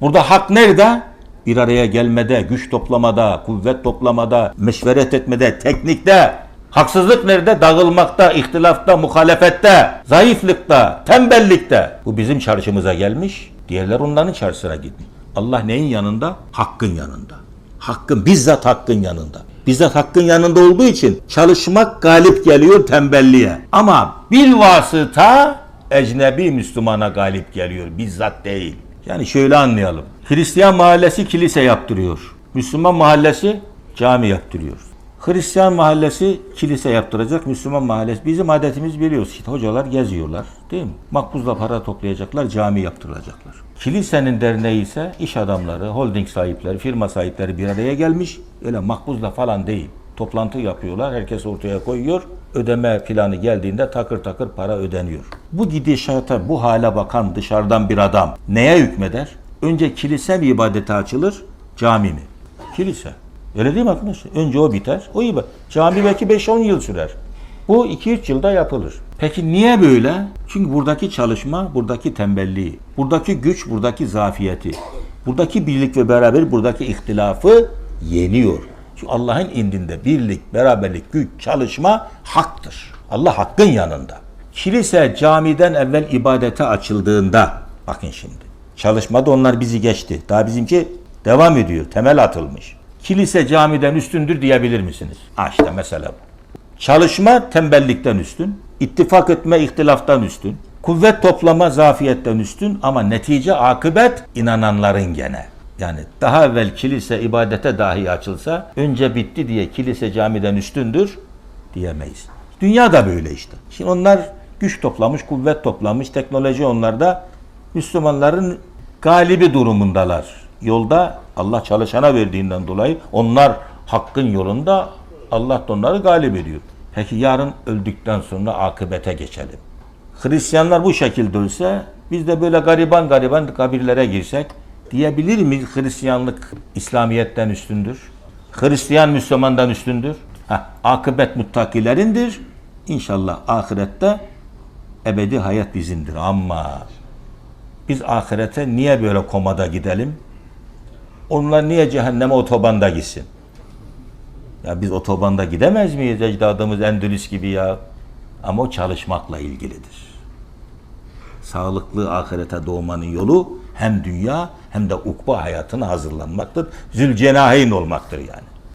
Burada hak nerede? Bir araya gelmede, güç toplamada, kuvvet toplamada, meşveret etmede, teknikte. Haksızlık nerede? Dağılmakta, ihtilafta, muhalefette, zayıflıkta, tembellikte. Bu bizim çarşımıza gelmiş. Diğerler onların çarşısına gitmiş. Allah neyin yanında? Hakkın yanında. Hakkın, bizzat hakkın yanında. Bizzat hakkın yanında olduğu için çalışmak galip geliyor tembelliğe. Ama bil vasıta ecnebi Müslümana galip geliyor. Bizzat değil. Yani şöyle anlayalım. Hristiyan mahallesi kilise yaptırıyor. Müslüman mahallesi cami yaptırıyor. Hristiyan mahallesi kilise yaptıracak, Müslüman mahallesi. Bizim adetimiz biliyoruz. İşte hocalar geziyorlar değil mi? Makbuzla para toplayacaklar, cami yaptıracaklar. Kilisenin derneği ise iş adamları, holding sahipleri, firma sahipleri bir araya gelmiş. Öyle makbuzla falan değil. Toplantı yapıyorlar, herkes ortaya koyuyor. Ödeme planı geldiğinde takır takır para ödeniyor. Bu gidişata, bu hale bakan dışarıdan bir adam neye hükmeder? Önce kilise mi ibadete açılır, cami mi? Kilise. Öyle değil mi arkadaşlar? Önce o biter. O iyi. Cami belki 5-10 yıl sürer. Bu 2-3 yılda yapılır. Peki niye böyle? Çünkü buradaki çalışma, buradaki tembelliği, buradaki güç, buradaki zafiyeti, buradaki birlik ve beraber buradaki ihtilafı yeniyor. Allah'ın indinde birlik, beraberlik, güç, çalışma haktır. Allah hakkın yanında. Kilise camiden evvel ibadete açıldığında, bakın şimdi, çalışmada onlar bizi geçti. Daha bizimki devam ediyor, temel atılmış. Kilise camiden üstündür diyebilir misiniz? Ha işte mesela bu. Çalışma tembellikten üstün, ittifak etme ihtilaftan üstün, kuvvet toplama zafiyetten üstün ama netice akıbet inananların gene. Yani daha evvel kilise ibadete dahi açılsa önce bitti diye kilise camiden üstündür diyemeyiz. Dünya da böyle işte. Şimdi onlar güç toplamış, kuvvet toplamış, teknoloji onlarda Müslümanların galibi durumundalar. Yolda Allah çalışana verdiğinden dolayı onlar hakkın yolunda Allah da onları galip ediyor. Peki yarın öldükten sonra akıbete geçelim. Hristiyanlar bu şekilde ölse biz de böyle gariban gariban kabirlere girsek diyebilir miyiz Hristiyanlık İslamiyet'ten üstündür? Hristiyan Müslümandan üstündür? Heh, akıbet muttakilerindir. İnşallah ahirette ebedi hayat bizimdir. Ama biz ahirete niye böyle komada gidelim? Onlar niye cehenneme otobanda gitsin? Ya biz otobanda gidemez miyiz ecdadımız Endülüs gibi ya? Ama o çalışmakla ilgilidir. Sağlıklı ahirete doğmanın yolu hem dünya hem de ukba hayatına hazırlanmaktır. Zülcenaheyn olmaktır yani.